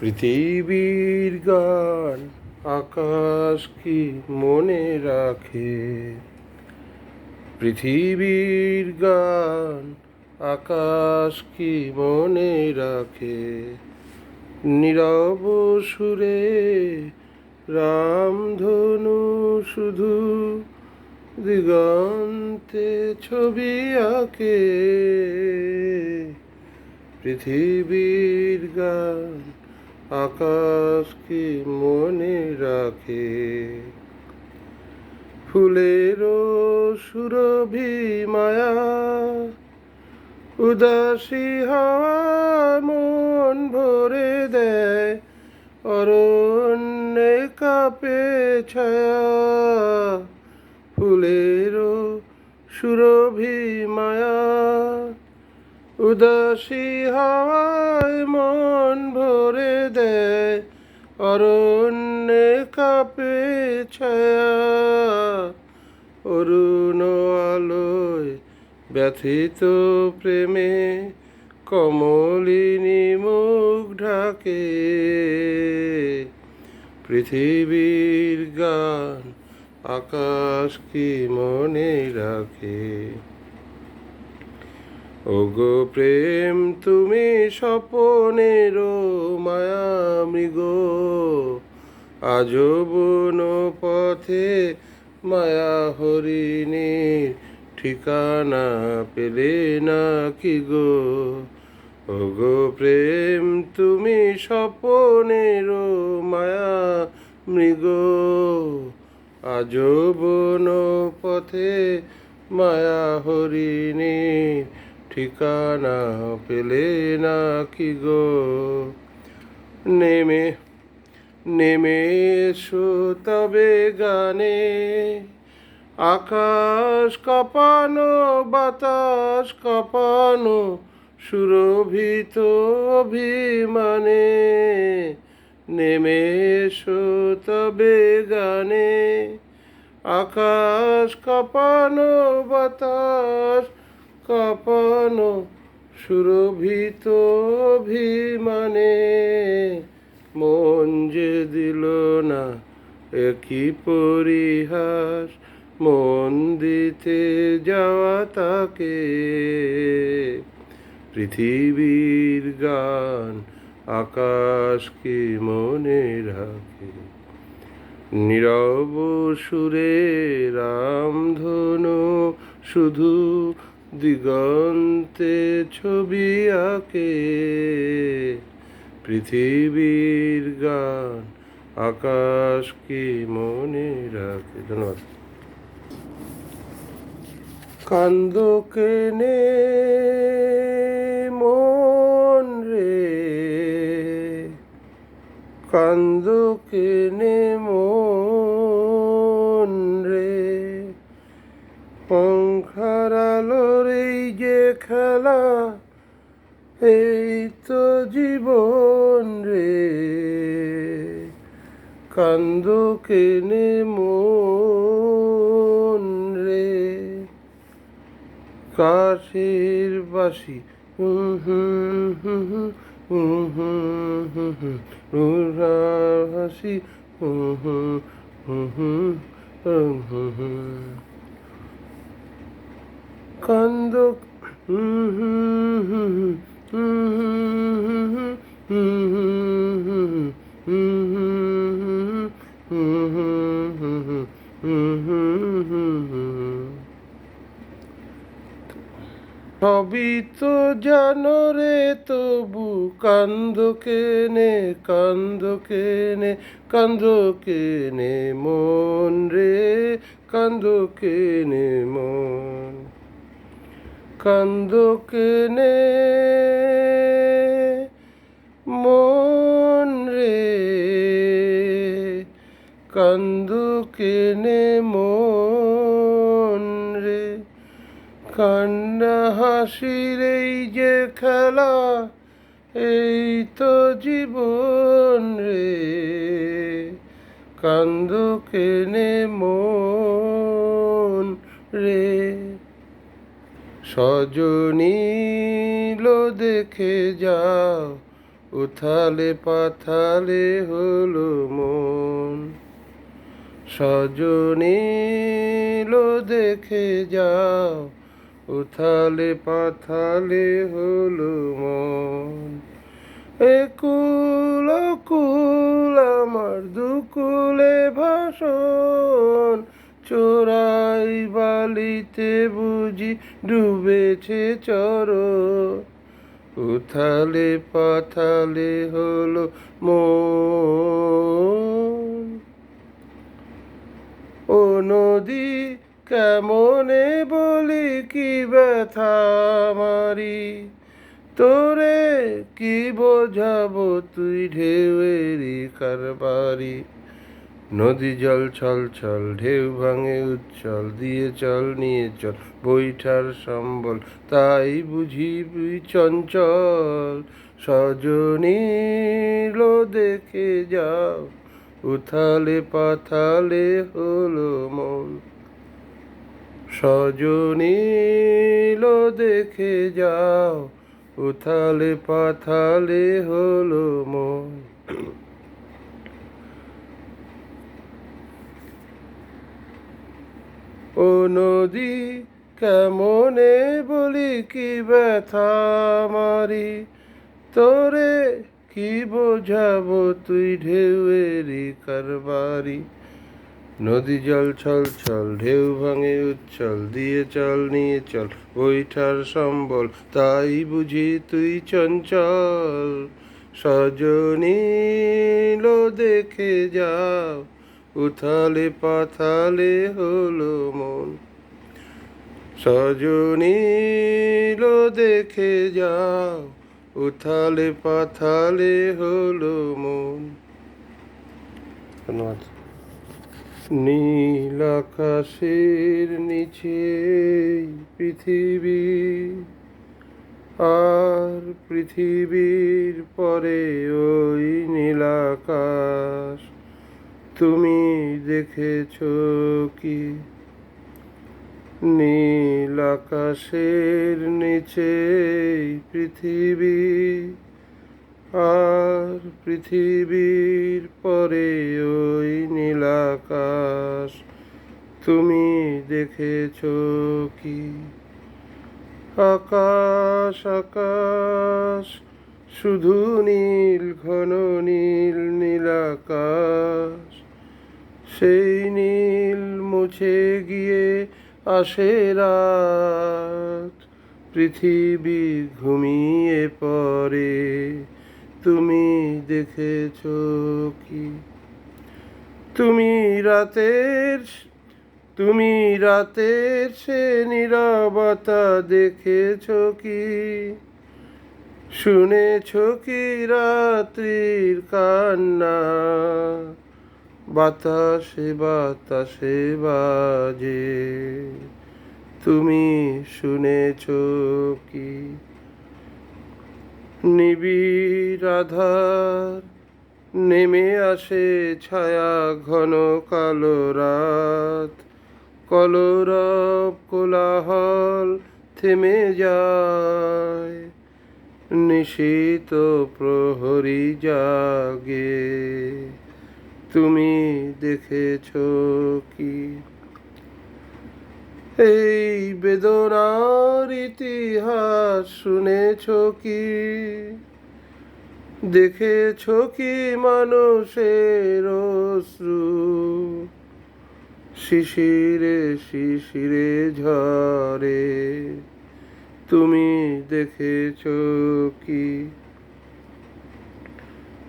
পৃথিবীর গান আকাশ কি মনে রাখে? পৃথিবীর গান আকাশ কি মনে রাখে? নীরব সুরে রামধনু শুধু দিগন্তে ছবি আঁকে। পৃথিবীর গান আকাশ কি মনে রাখে? ফুলের সুরভি মায়া, উদাসী হাওয়া মন ভরে দেয়, অরণ্যে কাপে ছায়া। ফুলের সুরভি মায়া, উদাসী হাওয়ায় মন ভরে অরণ্যে কাপে ছায়া অরুণ আলোয় ব্যথিত প্রেমে কমলিনী মুখ ঢাকে। পৃথিবীর গান আকাশ কি মনে রাখে? ওগো প্রেম, তুমি স্বপনের মায়া মৃগ। আজবন পথে মায়া হরিণীর ঠিকানা পেলে না কি গো? ওগো প্রেম, তুমি স্বপনের মায়া মৃগ। আজবন পথে মায়া হরিণীর ঠিকানা পেলে না কি গো? নেমে নেমে এসো তবে গানে। আকাশ কাঁপানো, বাতাস কাঁপানো, সুরভিত অভিমানে। নেমে এসো তবে গানে। আকাশ কাঁপানো, বাতাস কাঁপানো সুরভিত অভিমানে মন যে দিল না একই পরিহাস, মন দিতে যাওয়া তাকে। পৃথিবীর গান আকাশ কি মনে রাখে। নীরব সুরে রামধনু শুধু দিগন্তে ছবি আঁকে, পৃথিবীর গান আকাশ কি মনে রাখে। ধন্যবাদ। কান্দ কেনে মন রে, কান্দ কেনে মন খেলা এই তো জীবন রে। কান্দ কেনে মন রে। কাশের বাসি হাসি হুম। কান্দ সবই তো জানো রে তবু, কান্দ কেনে কান্দ কেনে কান্দ কেনে মন রে, কান্দ কেনে মন। কান্দ কেনে মন রে কান্দ কেনে মন রে। কান্না হাসির এই যে খেলা, এই তো জীবন রে। কান্দ কেনে মন রে। সজনী লো দেখে যাও, উথালে পাথালে হলো মন। সজনী লো দেখে যাও, উথালে পাথালে হলো মন। একুল কুল আমার দুকুলে ভাষণ বালিতে বুঝি ডুবেছে চর। উথালে পাথালে হলো মন। ও নদী, কেমনে বলি কি ব্যথা মারি? তোরে কি বোঝাবো তুই ঢেউয়েরই কারবারি? নদী জল ছল ছল, ঢেউ ভাঙে উচ্ছল, দিয়ে চল, নিয়ে চল, বৈঠার সম্বল, তাই বুঝি চঞ্চল। সজনী লো দেখে যাও, উথালে পাথালে হলো মন। সজনী লো দেখে যাও, উথালে পাথালে হলো মন। ও নদী, কেমনে বলি কি ব্যথা মারি? তোরে কি বোঝাবো তুই ঢেউয়েরই কারবারি? নদী জল ছল ছল, ঢেউ ভাঙে উচ্ছল, দিয়ে চল, নিয়ে চল, বৈঠার সম্বল, তাই বুঝি তুই চঞ্চল। সজনী লো দেখে যাও উথালে পাথালে হলো মন। সজনী লো দেখে যাও, উথালে পাথালে হলো মন। ধন্যবাদ। নীল আকাশের নিচে পৃথিবী, আর পৃথিবীর পরে ওই নীল আকাশ। তুমি দেখেছ কি? নীল আকাশের নিচে পৃথিবী, আর পৃথিবীর পরে ওই নীল আকাশ তুমি দেখেছ কি? আকাশ আকাশ, শুধু নীল, ঘন নীল নীল আকাশ। সেই নীল মুছে গিয়ে আসে রাত। পৃথিবী ঘুমিয়ে পড়ে, তুমি দেখেছ কি? তুমি রাতের তুমি রাতের সে নীরবতা দেখেছ কি? শুনেছ কি রাত্রির কান্না? বাতাসে বাতাসে বাজে। তুমি শুনেছ কি? নিবিড় আধার নেমে আসে ছায়া ঘন কালো রাত। কলরব কোলাহল থেমে যায়, নিশীত প্রহরী জাগে। তুমি দেখেছ কি? এই বেদনার ইতিহাস শুনেছ কি? দেখেছ কি মানুষের অশ্রু? শিশিরে শিশিরে ঝরে। তুমি দেখেছ কি?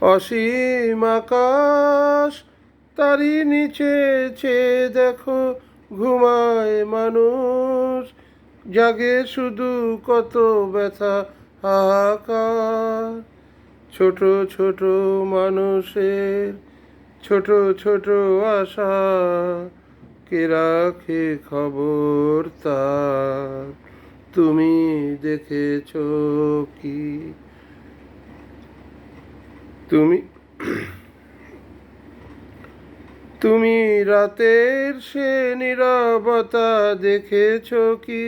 অসীম আকাশ তারি নিচে চেয়ে দেখো ঘুমায় মানুষ, জাগে শুধু কত ব্যথা, হাহাকার। ছোট ছোট মানুষের ছোট ছোট আশা, কে রাখে খবর তার? তুমি দেখেছ কি তুমি তুমি রাতের সে নীরবতা দেখেছ কি?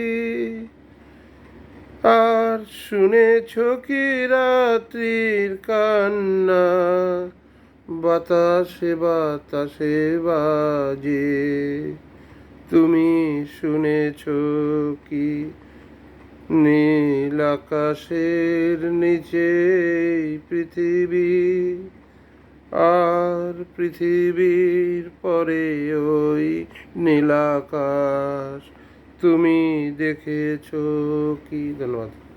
আর শুনেছ কি রাত্রির কান্না? বাতাসে বাতাসে বাজে। তুমি শুনেছ কি? নীল আকাশের নিচে পৃথিবী আর পৃথিবীর পরে ওই নীলাকাশ। তুমি দেখেছ কি? ধন্যবাদ।